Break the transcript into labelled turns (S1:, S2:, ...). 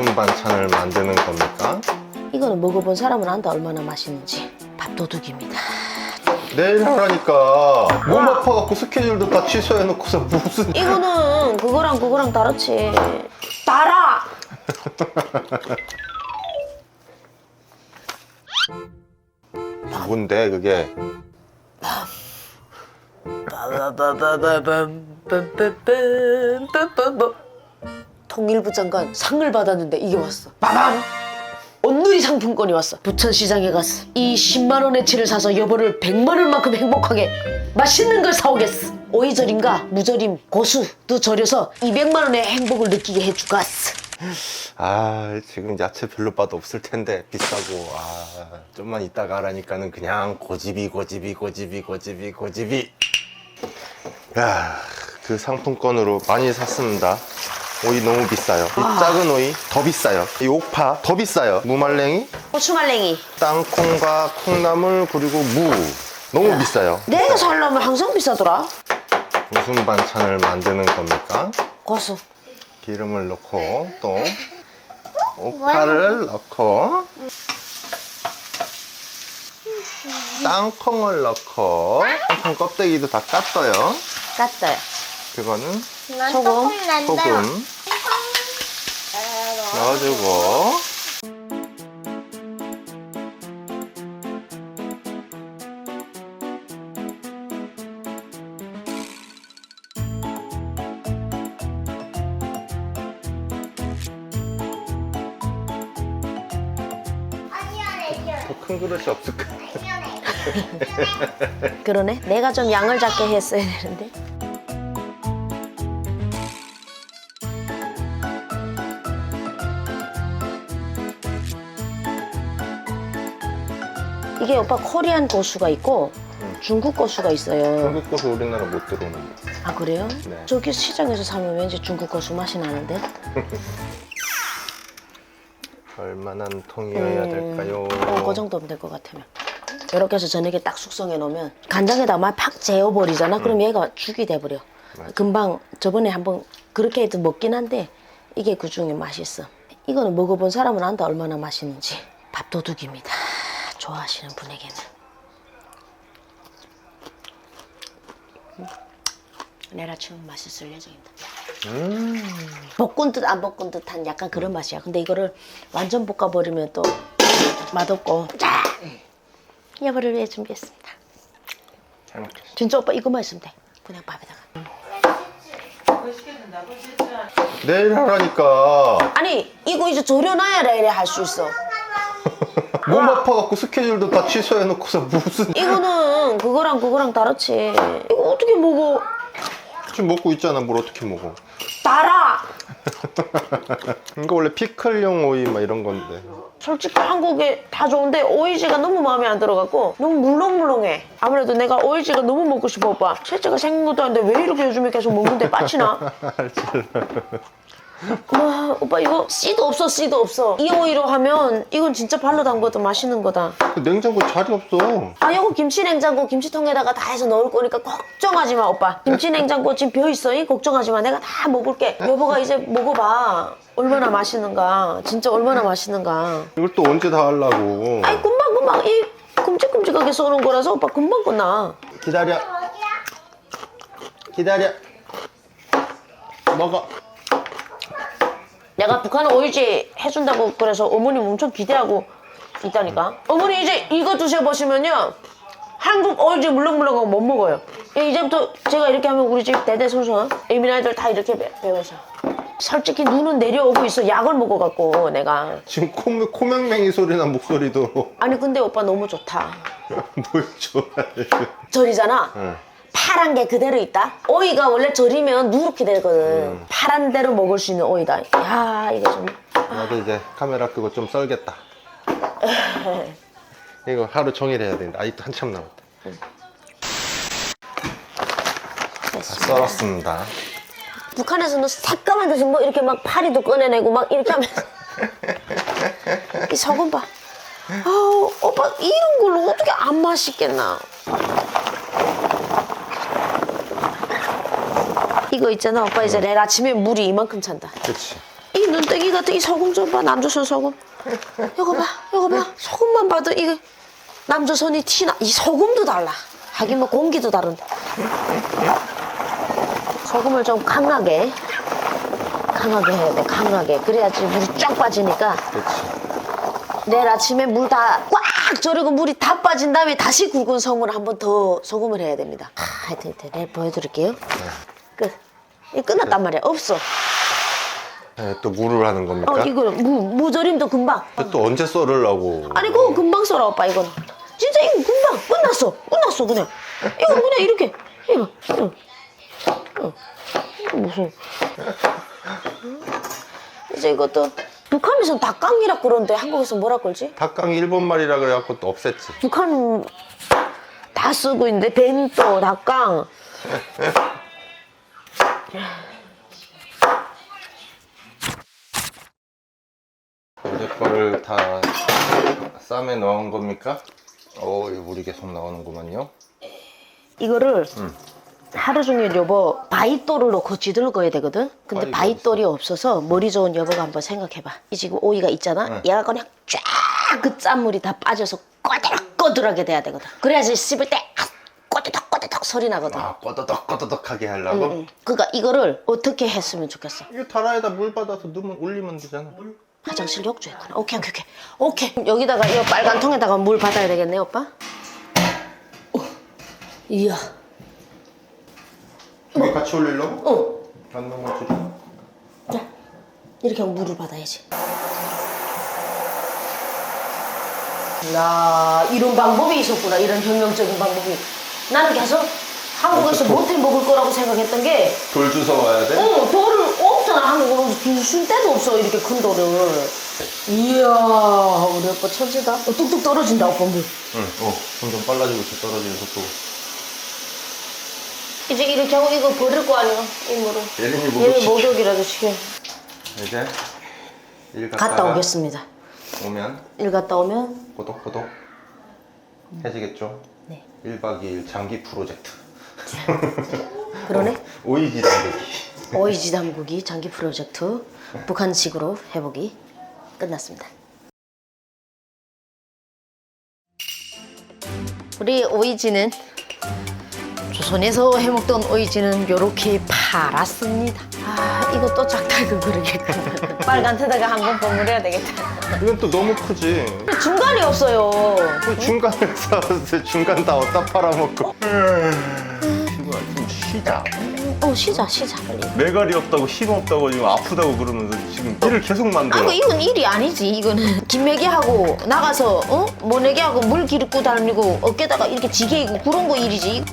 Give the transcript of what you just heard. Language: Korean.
S1: 무슨 반찬을 만드는 겁니까?
S2: 이거는 먹어본 사람은 안다 얼마나 맛있는지 밥도둑입니다
S1: 내일 하라니까 몸 아파갖고 스케줄도 다 취소해놓고서 무슨
S2: 이거는 그거랑 그거랑 다르지 달아
S1: 뭔데 그게
S2: 통일부 장관 상을 받았는데 이게 왔어. 빠밤! 온누리 상품권이 왔어. 부천시장에 갔어 이 10만 원어치를 사서 여보를 100만 원만큼 행복하게 맛있는 걸 사오겠어. 오이절임과 무절임 고수도 절여서 200만 원의 행복을 느끼게 해주겠어.
S1: 아 지금 야채 별로 맛 없을 텐데 비싸고. 아 좀만 이따가 하라니까는 그냥 고집이 고집이 고집이 고집이 고집이. 야그 상품권으로 많이 샀습니다 오이 너무 비싸요. 이 작은 오이 더 비싸요. 이 옥파 더 비싸요. 무말랭이?
S2: 고추말랭이.
S1: 땅콩과 콩나물 그리고 무. 너무 비싸요.
S2: 내가 살려면 항상 비싸더라.
S1: 무슨 반찬을 만드는 겁니까?
S2: 고수.
S1: 기름을 넣고 또 옥파를 넣고 땅콩을 넣고 땅콩 껍데기도 다 깠어요.
S2: 깠어요.
S1: 그거는
S3: 난
S2: 소금,
S3: 조금 난다.
S1: 소금. 넣어주고.
S3: 아니야,
S1: 더큰 그릇이 없을까?
S2: 그러네. 내가 좀 양을 작게 했어야 되는데 이게 오빠 코리안 고수가 있고 중국 고수가 있어요.
S1: 중국 거서 우리나라 못 들어오는데
S2: 아 그래요?
S1: 네.
S2: 저기 시장에서 사면 왠지 중국 고수 맛이 나는데?
S1: 얼마나 통이어야 될까요?
S2: 어, 그 정도면 될 것 같으면 이렇게 해서 저녁에 딱 숙성해 놓으면 간장에다가 팍 재워 버리잖아? 그럼 얘가 죽이 돼 버려.
S1: 맞아.
S2: 금방 저번에 한번 그렇게 해도 먹긴 한데 이게 그 중에 맛있어. 이거는 먹어본 사람은 안다 얼마나 맛있는지. 밥도둑입니다 좋아하시는 분에게는 음. 내일 아침은 맛있을 예정입니다 볶은 듯 안 볶은 듯한 약간 그런 맛이야. 근데 이거를 완전 볶아버리면 또 맛없고. 짠! 여보를 위해 준비했습니다.
S1: 잘 먹겠습니다
S2: 진짜 오빠 이거만 있으면 돼. 그냥 밥에다가.
S1: 내일 하라니까
S2: 아니 이거 이제 졸여놔야 이래 할 수 있어.
S1: 몸 아파갖고 스케줄도 다 취소해놓고서 무슨
S2: 이거는 그거랑 그거랑 다르지. 이거 어떻게 먹어?
S1: 지금 먹고 있잖아 뭘 어떻게 먹어
S2: 달아!
S1: 이거 원래 피클용 오이 막 이런 건데
S2: 솔직히 한국에 다 좋은데 오이지가 너무 마음에 안 들어갖고 너무 물렁물렁해. 아무래도 내가 오이지가 너무 먹고 싶어 오빠. 실제가 생긴 것도 아닌데 왜 이렇게 요즘에 계속 먹는데 빠치나? 와 오빠 이거 씨도 없어 씨도 없어. 이 오이로 하면 이건 진짜 발로 담궈도 맛있는 거다.
S1: 그 냉장고 자리 없어
S2: 아 이거 김치 냉장고 김치통에다가 다 해서 넣을 거니까 걱정하지 마 오빠. 김치 냉장고 지금 비어 있어. 이 걱정하지 마. 내가 다 먹을게. 여보가 이제 먹어봐. 얼마나 맛있는가. 진짜 얼마나 맛있는가.
S1: 이걸 또 언제 다 하려고
S2: 아이 금방 금방 이 끔찍끔찍하게 써놓은 거라서 오빠 금방 끝나.
S1: 기다려 기다려 먹어
S2: 내가 북한 오이지 해준다고 그래서 어머님 엄청 기대하고 있다니까. 어머니 이제 이거 드셔보시면요. 한국 오이지 물렁물렁하고 못 먹어요. 예, 이제부터 제가 이렇게 하면 우리 집 대대손손 애미나이들 다 이렇게 배, 배워서. 솔직히 눈은 내려오고 있어. 약을 먹어갖고 내가.
S1: 지금 코, 코맹맹이 소리나 목소리도
S2: 아니 근데 오빠 너무 좋다.
S1: 뭘 좋아해
S2: 절이잖아.
S1: 응.
S2: 파란 게 그대로 있다. 오이가 원래 절이면 누렇게 되거든. 파란 대로 먹을 수 있는 오이다. 야 이거 좀.
S1: 나도 이제 카메라 끄고 좀 썰겠다 이거 하루 종일 해야 되는데 아직도 한참 남았다 다 썰었습니다
S2: 북한에서는 새까만 듯이 뭐 이렇게 막 파리도 꺼내내고 막 이렇게 하면서 이 소금 봐. 아우 오빠 이런 걸로 어떻게 안 맛있겠나. 이거 있잖아 오빠 이제 내일 아침에 물이 이만큼 찬다.
S1: 그치
S2: 이 눈덩이 같은 이 소금 좀 봐. 남조선 소금. 이거 봐. 이거 봐. 소금만 봐도 이게 남조선이 티나. 이 소금도 달라. 하긴 뭐 공기도 다른데. 소금을 좀 강하게 강하게 해야 돼. 강하게. 그래야지 물이 쫙 빠지니까
S1: 그렇지.
S2: 내일 아침에 물 다 꽉 졸이고 물이 다 빠진 다음에 다시 굵은 소금을 한번 더 소금을 해야 됩니다. 아, 하여튼, 하여튼 내일 보여드릴게요. 끝. 이 끝났단 말이야. 없어.
S1: 네, 또 물을 하는 겁니까?
S2: 어, 이거 무, 무절임도 금방.
S1: 또 언제 썰으려고?
S2: 아니, 그거 금방 썰어, 오빠, 이거는. 진짜 이거 금방 끝났어. 끝났어, 그냥. 이거 그냥 이렇게. 이거. 응. 응. 이거 무슨. 이제 이것도 북한에선 닭강이라 그러는데 한국에서 뭐라 그러지?
S1: 닭강 일본 말이라 그래갖고 또 없앴지.
S2: 북한 다 쓰고 있는데 벤또, 닭강.
S1: 어제 거를 다 쌈에 넣은 겁니까? 어, 이 물이 계속 나오는구만요.
S2: 이거를 하루 종일 여보 바이돌을 넣고 쥐들거야 되거든. 근데
S1: 바이돌
S2: 바이돌이 없어서 머리 좋은 여보가 한번 생각해봐. 이 지금 오이가 있잖아. 얘가 그냥 쫙 그 짠물이 다 빠져서 꼬들꼬들하게 돼야 되거든. 그래야지 씹을 때 아, 꼬들꼬들꼬들 소리 나거든.
S1: 아, 꺼더덕 꺼더덕하게 하려고?
S2: 응. 그러니까 이거를 어떻게 했으면 좋겠어.
S1: 이거 다라에다 물 받아서 넣으면 올리면 되잖아.
S2: 화장실 욕조 했구나. 오케이, 오케이, 오케이. 오케이. 여기다가 이 빨간 통에다가 물 받아야 되겠네, 오빠? 오. 이야.
S1: 이게 같이 올리려고?
S2: 어.
S1: 안 줄이.
S2: 자, 이렇게 하고 물을 받아야지. 야, 이런 방법이 있었구나. 이런 혁명적인 방법이. 나는 계속 한국에서. 못해 먹을 거라고 생각했던 게,
S1: 돌 주워 와야 돼?
S2: 어, 돌을 없잖아. 한국으로 줄 데도 없어. 이렇게 큰 돌을. 이야, 우리 오빠 천재다. 어, 뚝뚝 떨어진다, 오빠 물.
S1: 응. 어, 점점 빨라지고 있어. 떨어지는 속도가.
S2: 이제 이렇게 하고 이거 버릴 거 아니야, 이 물을.
S1: 예린이
S2: 얘를
S1: 목욕시켜.
S2: 목욕이라도 시켜.
S1: 이제 일 갔다가
S2: 갔다 오겠습니다.
S1: 오면
S2: 일 갔다 오면,
S1: 꼬독꼬독 해지겠죠?
S2: 네.
S1: 1박 2일 장기 프로젝트.
S2: 그러네.
S1: 오이지 담그기.
S2: 오이지 담그기 장기 프로젝트 북한식으로 해보기 끝났습니다. 우리 오이지는 조선에서 해먹던 오이지는 요렇게 팔았습니다. 아 이거 또 작달고 그러겠구나. 빨간 테다가 한번 버무려야 되겠다.
S1: 이건 또 너무 크지.
S2: 중간이 없어요.
S1: 그 중간을 사서 중간 다 어디다 팔아먹고. 친구야 좀 쉬자.
S2: 어 쉬자 쉬자 빨리.
S1: 매갈이 없다고 힘 없다고 지금 아프다고 그러면서 지금 일을 계속 만들어.
S2: 아이고 이건 일이 아니지 이거는 김매기하고 나가서 어 모내기하고 물 기르고 달리고 어깨다가 이렇게 지게 이고 그런 거 일이지